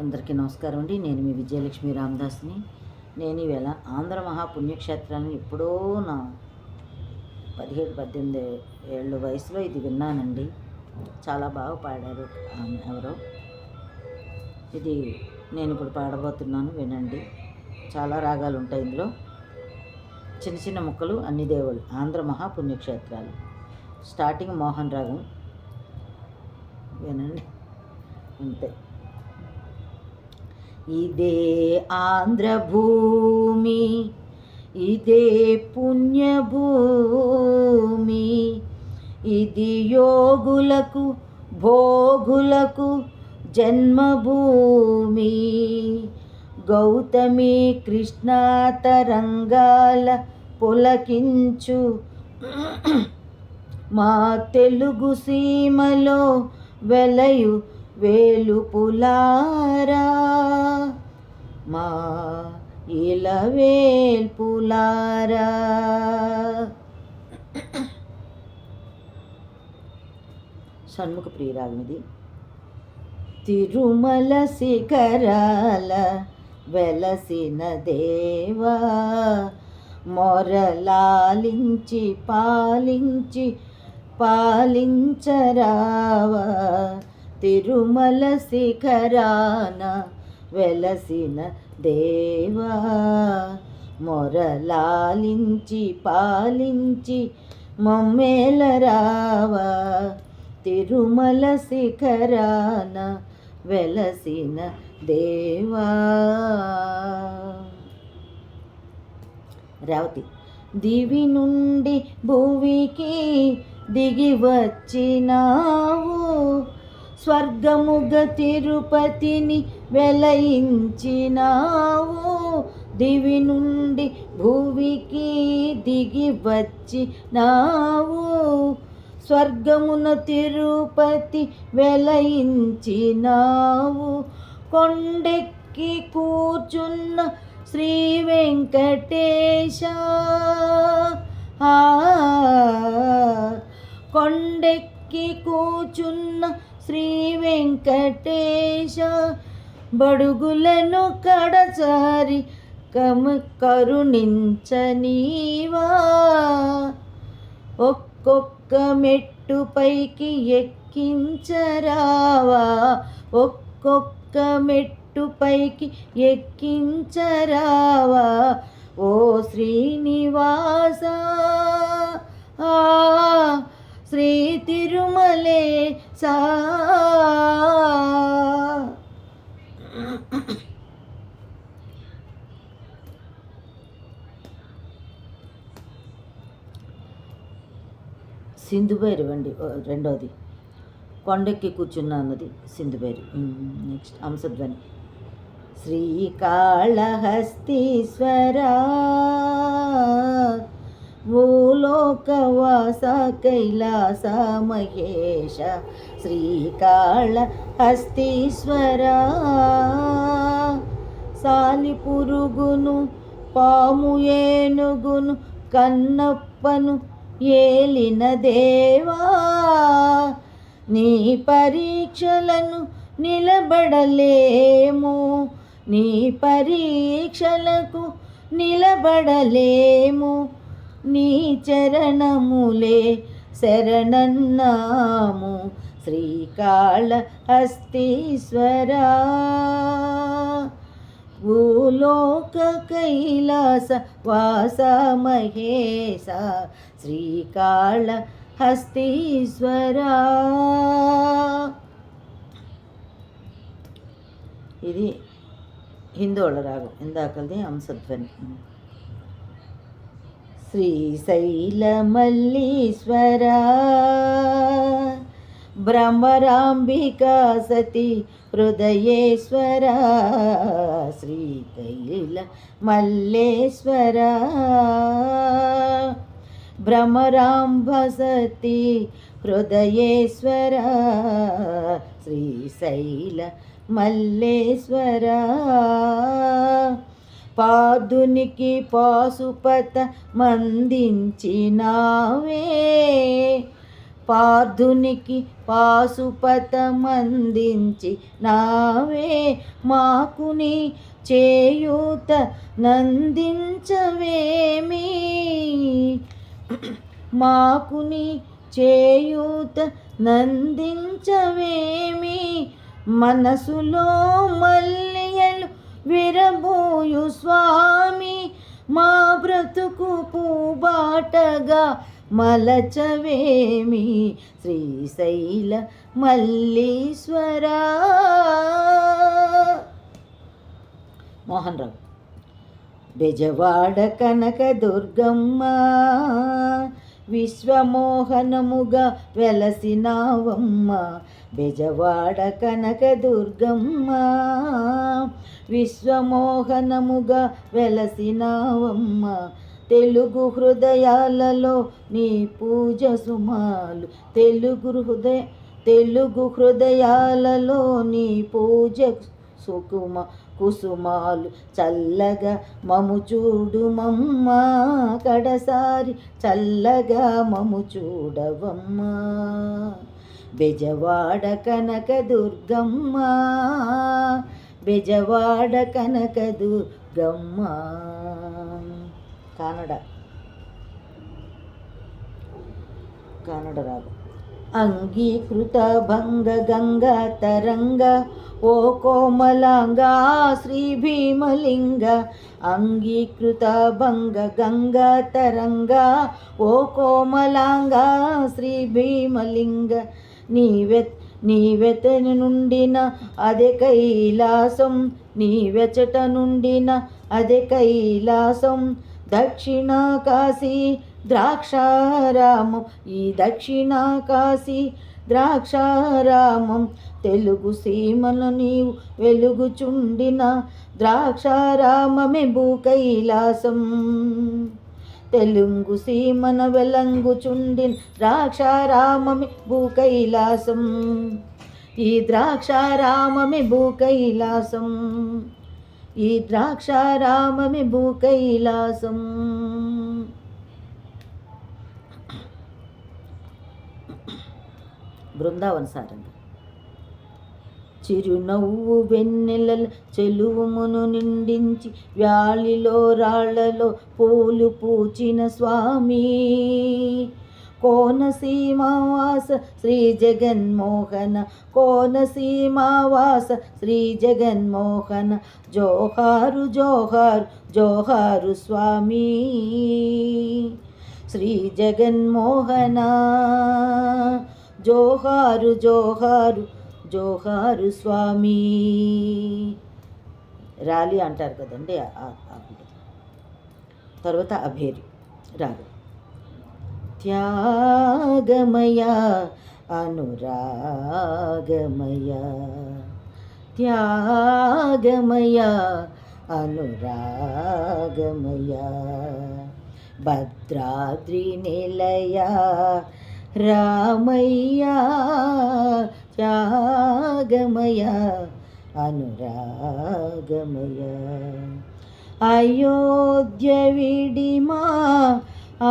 అందరికీ నమస్కారం అండి. నేను మీ విజయలక్ష్మి రామదాస్ని. నేను ఈవేళ ఆంధ్ర మహాపుణ్యక్షేత్రాన్ని ఎప్పుడో నా పదిహేడు పద్దెనిమిది ఏళ్ళ వయసులో ఇది విన్నానండి. చాలా బాగా పాడారు ఆమె ఎవరో. ఇది నేను ఇప్పుడు పాడబోతున్నాను వినండి. చాలా రాగాలు ఉంటాయి ఇందులో. చిన్న చిన్న ముక్కలు అన్ని దేవుళ్ళు. ఆంధ్ర మహాపుణ్యక్షేత్రాలు. స్టార్టింగ్ మోహన్ రాగం. వినండి. అంతే. ఇదే ఆంధ్రభూమి ఇదే పుణ్యభూమి. ఇది యోగులకు భోగులకు జన్మభూమి. గౌతమి కృష్ణ తరంగాల పులకించు మా తెలుగు సీమలో వెలయు వేలుపులారా. మా ఇలవేల్పులారా షణ్ముఖ ప్రియురాగం తిరుమల శిఖరాల వెలసిన దేవా మొరలాలించి పాలించి పాలించరావా. తిరుమల శిఖరాన వెలసిన దేవా మొరలాలించి పాలించి మమ్మేలరావా తిరుమల శిఖరాన వెలసిన దేవా. రావతి దివి నుండి భూమికి దిగి వచ్చినావు. స్వర్గముగ తిరుపతిని వెలయించినావు. దివి నుండి భూవికి దిగి వచ్చినావు. స్వర్గమున తిరుపతి వెలయించినావు. కొండెక్కి కూర్చున్న శ్రీ వెంకటేశ ఆ, వెంకటేశ బడుగులను కడచారి కమ కరుణించనీవా ఒక్కొక్క మెట్టు పైకి ఎక్కించరావా ఒక్కొక్క మెట్టు పైకి ఎక్కించరావా ఓ శ్రీనివాస. ఆ, శ్రీ తిరుమలే సా. సింధుబైరు అండి ఓ, రెండోది. కొండెక్కి కూర్చున్న అన్నది సింధుబైరు నెక్స్ట్ అంశధ్వని. శ్రీకాళహస్తీశ్వరా. భూలోకవాస కైలాస మహేష శ్రీకాళహస్తీశ్వరా సాలి పురుగును పాము ఏనుగును కన్నప్పను ఏలిన దేవా నీ పరీక్షలను నిలబడలేము నీ పరీక్షలకు నిలబడలేము. నీ చరణములే శరణన్నాము. శ్రీకాళ హస్తీశ్వరా భూలోక కైలాస వాస మహేశ. శ్రీకాళ హస్తీశ్వరా ఇది హిందోళ రాగం. ఇందాకది అంశధ్వని శ్రీశైల మల్లీశ్వరా భ్రమరాంబికా సతి హృదయేశ్వర. శ్రీకైల మల్లేశ్వర భ్రమరాంబ సతి హృదయేశ్వర. శ్రీశైల మల్లేశ్వర పాదునికి పాశుపత మందించినావే. పార్థునికి పాశుపతమందించి నావే మాకుని చేయూత నందించవేమి? మాకుని చేయూత నందించవేమి? మనసులో మల్లియలు విరబోయు స్వామి మా బ్రతుకు పూబాటగా మలచవేమి. శ్రీశైల మల్లీశ్వరా. మోహన్ రావు. బెజవాడ కనక దుర్గమ్మ విశ్వమోహనముగా వెలసినావమ్మ. బెజవాడ కనక దుర్గమ్మ. విశ్వమోహనముగా వెలసినావమ్మ. తెలుగు హృదయాలలో నీ పూజ సుమాలు. తెలుగు హృదయ తెలుగు హృదయాలలో నీ పూజ సుకుమ కుసుమాలు. చల్లగా మము చూడుమమ్మ. కడసారి చల్లగా మము చూడవమ్మ. బెజవాడ కనక దుర్గమ్మ బెజవాడ కనకదు గమ్మ కానడ. కానడ రాదు. అంగీకృత భంగ గంగ తరంగ ఓ కోమలాంగా శ్రీ భీమలింగ. అంగీకృత భంగ గంగ తరంగ ఓ కోమలాంగా శ్రీ భీమలింగ. నీవెత్ నీవెతని నుండిన అదే కైలాసం నీవెచట నుండిన అదే కైలాసం. దక్షిణ కాశీ ద్రాక్షారామం ఈ దక్షిణ కాశీ ద్రాక్షారామం. తెలుగు సీమను నీవు వెలుగుచుండిన ద్రాక్షారామమే భూ కైలాసం. తెలుగు సీమన వెలంగుచుండిన ద్రాక్షారామమి భూ కైలాసం ఈ ద్రాక్షారామమి భూ కైలాసం ఈ ద్రాక్షారామమి భూ కైలాసం బృందావన సారంగ. చిరునవ్వు వెన్నెలల చెలువుమును నిండించి వ్యాలిలో రాళ్ళలో పూలు పూచిన స్వామి. కోనసీమావాస శ్రీ జగన్మోహన కోనసీమావాస శ్రీ జగన్మోహన జోహారు జోహారు జోహారు స్వామి. శ్రీ జగన్మోహన జోహారు జోహారు జోహారు స్వామి. ర్యాలీ అంటారు కదండి తర్వాత అభేరి రాలి త్యాగమయ అనురాగమయ. త్యాగమయ అనురాగమయ. భద్రాద్రి నిలయ రామయ్య త్యాగమయ అనురాగమయ. అయోధ్య విడిమా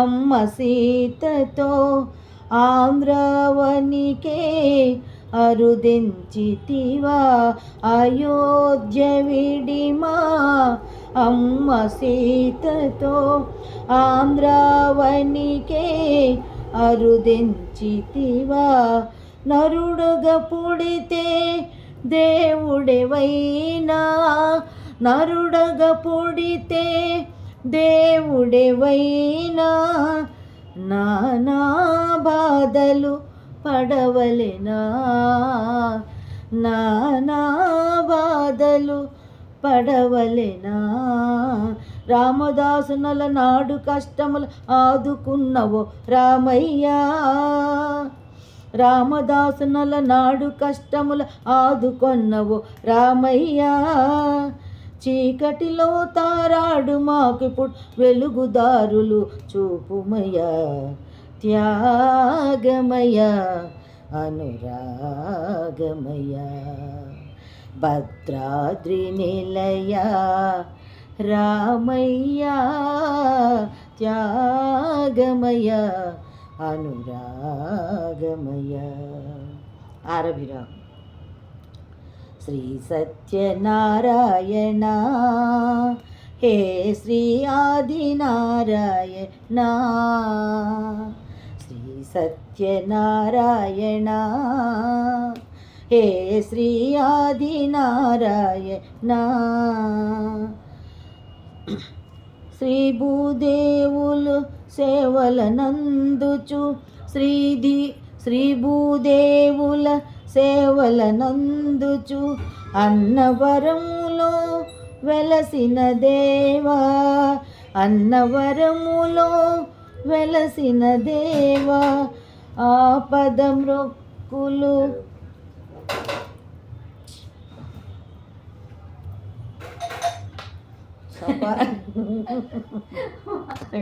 అమ్మ సీతతో ఆంధ్రవనికే అరుదించితివా. అయోధ్య విడిమా అమ్మ సీతతో ఆంధ్రవనికే అరుదించితివా. నరుడుగా పుడితే దేవుడెవైనా? నరుడగ పుడితే దేవుడెవైనా? నానా బాధలు పడవలెనా? నానా బాధలు పడవలెనా? రామదాసునల నాడు కష్టములు ఆదుకున్నవో రామయ్యా. రామదాసునల నాడు కష్టముల ఆదుకొన్నవో రామయ్యా. చీకటిలో తారాడు మాకిప్పుడు వెలుగుదారులు చూపుమయ్యా. త్యాగమయ అనురాగమయ భద్రాద్రి నిలయ రామయ్య. త్యాగమయ అనురాగమయ. ఆరభిరా శ్రీ సత్యనారాయణ. హే శ్రీ ఆదినారాయణ. శ్రీ సత్యనారాయణ. హే శ్రీ ఆదినారాయణ. శ్రీ భూదేవులు సేవలనందుచు శ్రీది శ్రీ భూదేవుల సేవలనందుచు అన్నవరములో వెలసిన దేవా అన్నవరములో వెలసిన దేవా ఆపద మృక్కులు